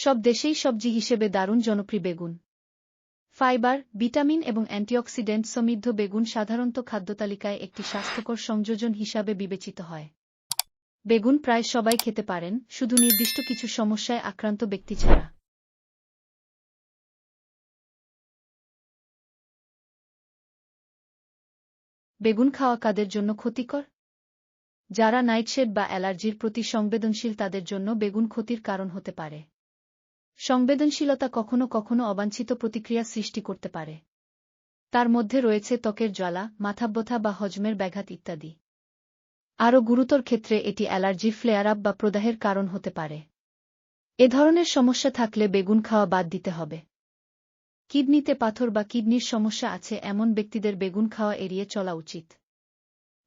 সব দেশেই সবজি হিসেবে দারুণ জনপ্রিয় বেগুন। ফাইবার, ভিটামিন এবং অ্যান্টিঅক্সিডেন্ট সমৃদ্ধ বেগুন সাধারণত খাদ্যতালিকায় একটি স্বাস্থ্যকর সংযোজন হিসাবে বিবেচিত হয়। বেগুন প্রায় সবাই খেতে পারেন, শুধু নির্দিষ্ট কিছু সমস্যায় আক্রান্ত ব্যক্তি ছাড়া। বেগুন খাওয়া কাদের জন্য ক্ষতিকর? যারা নাইটশেড বা অ্যালার্জির প্রতি সংবেদনশীল তাদের জন্য বেগুন ক্ষতির কারণ হতে পারে। সংবেদনশীলতা কখনো কখনো অবাঞ্ছিত প্রতিক্রিয়া সৃষ্টি করতে পারে। তার মধ্যে রয়েছে ত্বকের জ্বালা, মাথাব্যথা বা হজমের ব্যাঘাত ইত্যাদি। আরও গুরুতর ক্ষেত্রে এটি অ্যালার্জি ফ্লেয়ার আপ বা প্রদাহের কারণ হতে পারে। এ ধরনের সমস্যা থাকলে বেগুন খাওয়া বাদ দিতে হবে। কিডনিতে পাথর বা কিডনির সমস্যা আছে এমন ব্যক্তিদের বেগুন খাওয়া এড়িয়ে চলা উচিত।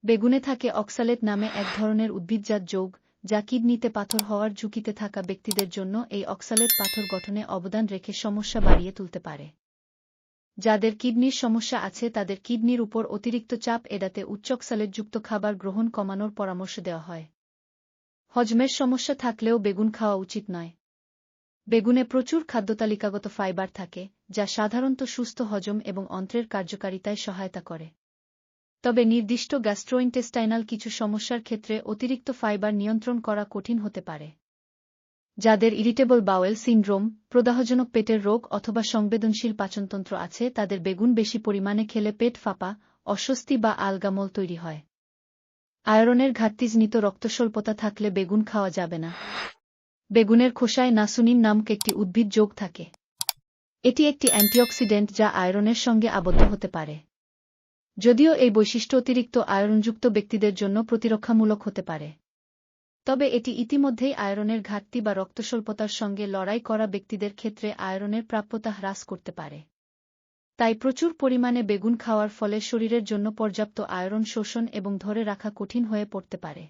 বেগুনে থাকে অক্সালেট নামে এক ধরনের উদ্ভিদজাত যোগ যা কিডনিতে পাথর হওয়ার ঝুঁকিতে থাকা ব্যক্তিদের জন্য এই অক্সালেট পাথর গঠনে অবদান রেখে সমস্যা বাড়িয়ে তুলতে পারে। যাদের কিডনির সমস্যা আছে, তাদের কিডনির উপর অতিরিক্ত চাপ এড়াতে উচ্চ অক্সালেটযুক্ত খাবার গ্রহণ কমানোর পরামর্শ দেওয়া হয়। হজমের সমস্যা থাকলেও বেগুন খাওয়া উচিত নয়। বেগুনে প্রচুর খাদ্যতালিকাগত ফাইবার থাকে, যা সাধারণত সুস্থ হজম এবং অন্ত্রের কার্যকারিতায় সহায়তা করে। তবে নির্দিষ্ট গ্যাস্ট্রোইন্টেস্টাইনাল কিছু সমস্যার ক্ষেত্রে অতিরিক্ত ফাইবার নিয়ন্ত্রণ করা কঠিন হতে পারে। যাদের ইরিটেবল বাওয়েল সিন্ড্রোম প্রদাহজনক পেটের রোগ অথবা সংবেদনশীল পাচনতন্ত্র আছে, তাদের বেগুন বেশি পরিমাণে খেলে পেট ফাঁপা, অস্বস্তি বা আলগামল তৈরি হয়। আয়রনের ঘাটতিজনিত রক্তস্বল্পতা থাকলে বেগুন খাওয়া যাবে না। বেগুনের খোসায় নাসুনিন নামক একটি উদ্ভিদ যোগ থাকে। এটি একটি অ্যান্টিঅক্সিডেন্ট যা আয়রনের সঙ্গে আবদ্ধ হতে পারে। যদিও এই বৈশিষ্ট্য অতিরিক্ত আয়রনযুক্ত ব্যক্তিদের জন্য প্রতিরক্ষামূলক হতে পারে। তবে এটি ইতিমধ্যেই আয়রনের ঘাটতি বা রক্তস্বল্পতার সঙ্গে লড়াই করা ব্যক্তিদের ক্ষেত্রে আয়রনের প্রাপ্যতা হ্রাস করতে পারে। তাই প্রচুর পরিমাণে বেগুন খাওয়ার ফলে শরীরের জন্য পর্যাপ্ত আয়রন শোষণ এবং ধরে রাখা কঠিন হয়ে পড়তে পারে।